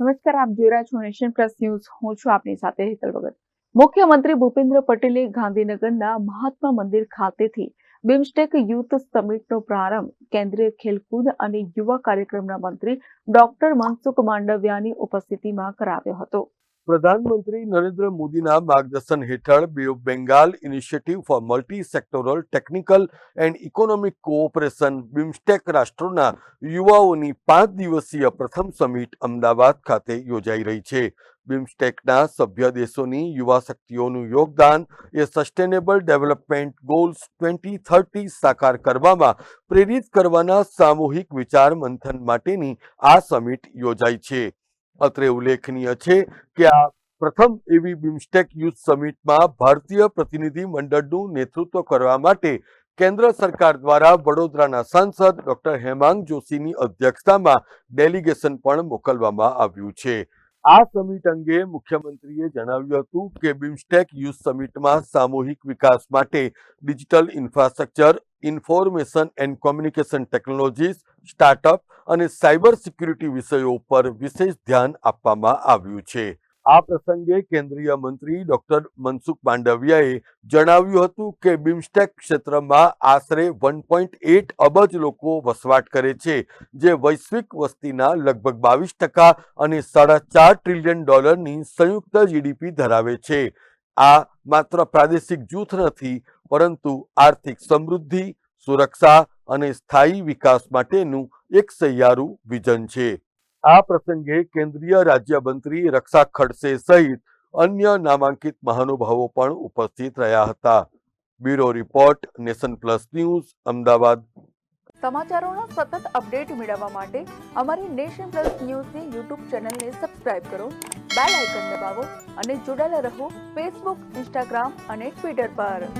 નમસ્કાર, આપ જોઈ રહ્યા છો નેશન પ્લસ ન્યૂઝ. હું છું આપની સાથે હેતલ ભગત. મુખ્યમંત્રી ભૂપેન્દ્ર પટેલે ગાંધીનગરના મહાત્મા મંદિર ખાતેથી બિમસ્ટેક યુથ સમિટનો પ્રારંભ કેન્દ્રીય ખેલકૂદ અને યુવા કાર્યક્રમના મંત્રી ડોક્ટર મનસુખ માંડવિયાની ઉપસ્થિતિમાં કરાવ્યો હતો. પ્રધાનમંત્રી નરેન્દ્ર મોદીના માર્ગદર્શન હેઠળ bay Bengal initiative for multi sectoral technical and economic cooperation BIMSTEC રાષ્ટ્રોના યુવાઓની પાંચ દિવસીય પ્રથમ સમિટ અમદાવાદ ખાતે યોજાઈ રહી છે. બિમ્સ્ટેકના સભ્ય દેશોની યુવા શક્તિઓનું યોગદાન એ sustainable development goals twenty thirty સાકાર કરવામાં પ્રેરિત કરવાના સામૂહિક વિચાર મંથન માટેની આ સમિટ યોજાઈ છે. અત્રે ઉલ્લેખનીય છે કે આ પ્રથમ એવી બિમસ્ટેક યુથ સમિટમાં ભારતીય પ્રતિનિધિ મંડળનું નેતૃત્વ કરવા માટે કેન્દ્ર સરકાર દ્વારા વડોદરાના સાંસદ ડોક્ટર હેમાંગ જોશીની અધ્યક્ષતામાં ડેલિગેશન પણ મોકલવામાં આવ્યું છે. આ સમિટ અંગે મુખ્યમંત્રીએ જણાવ્યું હતું કે બિમસ્ટેક યુથ સમિટમાં સામૂહિક વિકાસ માટે digital infrastructure information and communication technologies, startup અને સાયબર સિક્યુરિટી વિષયો પર વિશેષ ધ્યાન આપવામાં આવ્યું છે. આ પ્રસંગે કેન્દ્રીય મંત્રી ડોક્ટર મનસુખ માંડવિયાએ જણાવ્યું હતું કે બિમસ્ટેક ક્ષેત્રમાં આશરે વન પોઈન્ટ એટ અબજ લોકો વસવાટ કરે છે, જે વૈશ્વિક વસ્તીના લગભગ બાવીસ ટકા અને સાડા ચાર ટ્રિલિયન ડોલરની સંયુક્ત જીડીપી ધરાવે છે. આ માત્ર પ્રાદેશિક જૂથ નથી પરંતુ આર્થિક સમૃદ્ધિ, સુરક્ષા અને સ્થાયી વિકાસ માટેનું એક સહિયારું વિઝન છે. આ પ્રસંગે કેન્દ્રીય રાજ્યમંત્રી રક્ષા ખડસે સહિત અન્ય નામાંકિત મહાનુભાવો પણ ઉપસ્થિત રહ્યા હતા. Bureau report, nation plus news, Ahmedabad. સમાચારોનો સતત અપડેટ મેળવવા માટે અમારી નેશન પ્લસ ન્યૂઝની યુટ્યુબ ચેનલને સબસ્ક્રાઇબ કરો, બેલ આઇકન દબાવો અને જોડાયેલા રહો ફેસબુક, ઇન્સ્ટાગ્રામ અને ટ્વિટર પર.